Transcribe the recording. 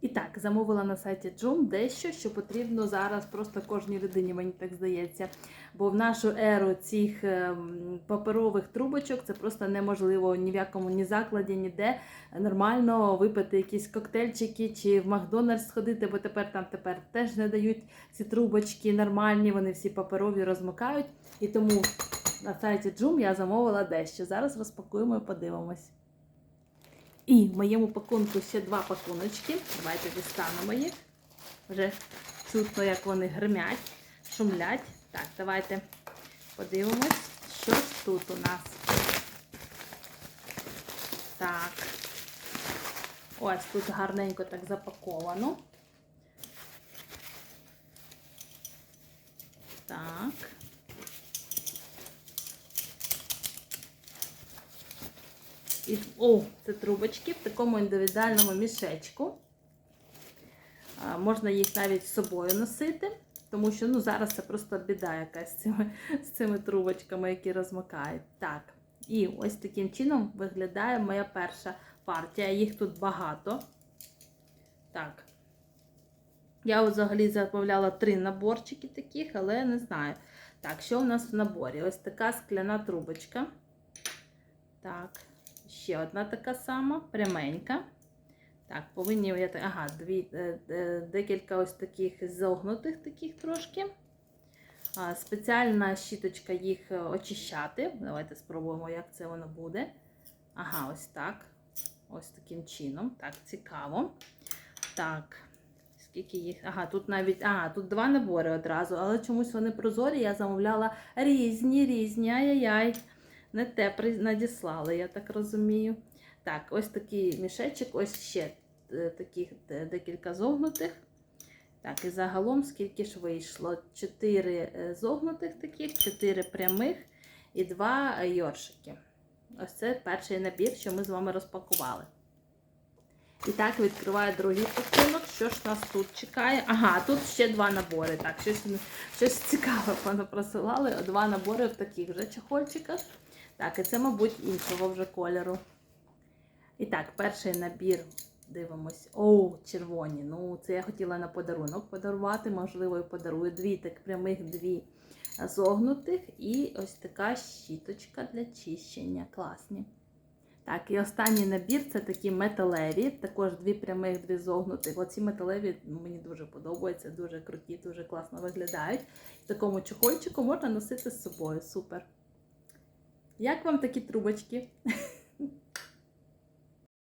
І так, замовила на сайті Joom дещо, що потрібно зараз просто кожній людині, мені так здається. Бо в нашу еру цих ем, паперових трубочок це просто неможливо ні в якому ні закладі, ніде нормально випити якісь коктейльчики чи в Макдональдс сходити, бо тепер там тепер теж не дають ці трубочки нормальні, вони всі паперові розмикають. І тому на сайті Joom я замовила дещо. Зараз розпакуємо і подивимось. І в моєму пакунку ще два пакуночки. Давайте дістанемо їх. Вже чутно, як вони гримять, шумлять. Так, давайте подивимось, що тут у нас. Так. Ось тут гарненько так запаковано. Так. І, о, це трубочки в такому індивідуальному мішечку. А, можна їх навіть з собою носити, тому що ну, зараз це просто біда якась з цими, з цими трубочками, які розмикають. Так, і ось таким чином виглядає моя перша партія. Їх тут багато. Так. Я взагалі замовляла три наборчики таких, але не знаю. Так, що у нас в наборі? Ось така скляна трубочка. Так. Ще одна така сама, пряменька. Так, повинні я ага, дві, е, е, декілька ось таких зогнутих таких трошки. Спеціальна щіточка їх е, очищати. Давайте спробуємо, як це воно буде. Ага, ось так. Ось таким чином. Так, цікаво. Так, скільки їх. Ага, тут навіть. Ага, тут два набори одразу, але чомусь вони прозорі. Я замовляла різні, різні. Ай-яй-яй не те надіслали, я так розумію. Так, ось такий мішечок, ось ще е, таких декілька зогнутих. Так, і загалом скільки ж вийшло? Чотири е, зогнутих таких, чотири прямих і два е, йоршики. Ось це перший набір, що ми з вами розпакували. І так, відкриваю другий пакунок. Що ж нас тут чекає? Ага, тут ще два набори. Так, щось, щось цікаве просилали. Два набори в таких же чехольчиках. Так, і це, мабуть, іншого вже кольору. І так, перший набір. Дивимось. О, червоні. Ну, це я хотіла на подарунок подарувати. Можливо, і подарую дві так прямих, дві зогнутих. І ось така щіточка для чищення. Класні. Так, і останній набір це такі металеві. Також дві прямих, дві зогнутих. Оці металеві ну, мені дуже подобаються, дуже круті, дуже класно виглядають. В такому чохольчику можна носити з собою. Супер. Як вам такі трубочки?